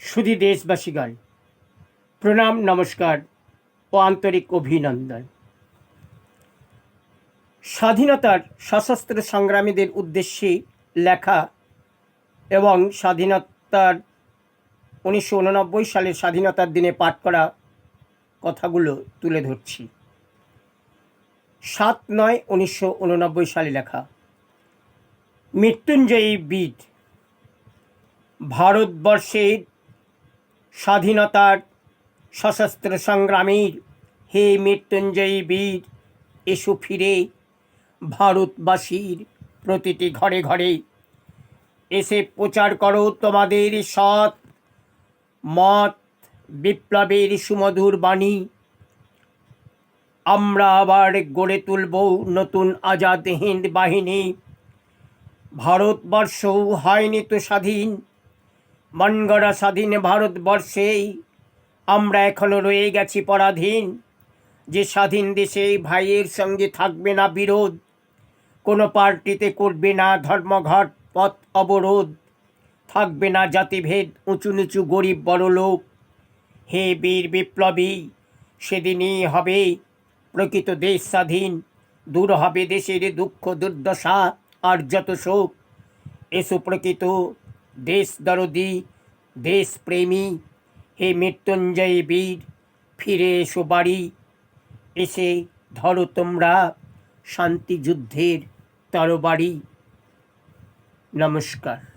সুধী দেশবাসীগণ প্রণাম, নমস্কার ও আন্তরিক অভিনন্দন। স্বাধীনতার সশস্ত্র সংগ্রামীদের উদ্দেশ্যে লেখা এবং স্বাধীনতার উনিশশো উননব্বই সালের স্বাধীনতার দিনে পাঠ করা কথাগুলো তুলে ধরছি। সাত নয় উনিশশো সালে লেখা, মৃত্যুঞ্জয়ী বীর, ভারতবর্ষের স্বাধীনতার সশস্ত্র সংগ্রামীর হে মৃত্যুঞ্জয়ী বীর, এসো ফিরে। ভারতবাসীর প্রতিটি ঘরে ঘরে এসে প্রচার করো তোমাদের সৎ মত বিপ্লবের সুমধুর বাণী। আমরা আবার গড়ে তুলব নতুন আজাদ হিন্দ বাহিনী। ভারতবর্ষ হয়নি তো স্বাধীন। মনগড়া স্বাধীন ভারতবর্ষেই আমরা এখনও রয়ে গেছি পরাধীন। যে স্বাধীন দেশে ভাইয়ের সঙ্গে থাকবে না বিরোধ, কোনো পার্টিতে করবে না ধর্মঘট, পথ অবরোধ, থাকবে না জাতিভেদ, উঁচু নিচু গরিব বড়লোক হে বীর বিপ্লবী, সেদিনই হবে প্রকৃত দেশ স্বাধীন, দূর হবে দেশের দুঃখ দুর্দশা আর যত শোক। এসো প্রকৃত দেশ দরদি দেশপ্রেমী হে মৃত্যুঞ্জয় বীর, ফিরে এসো বাড়ি। এসে ধরো তোমরা শান্তি যুদ্ধের তরবারি। নমস্কার।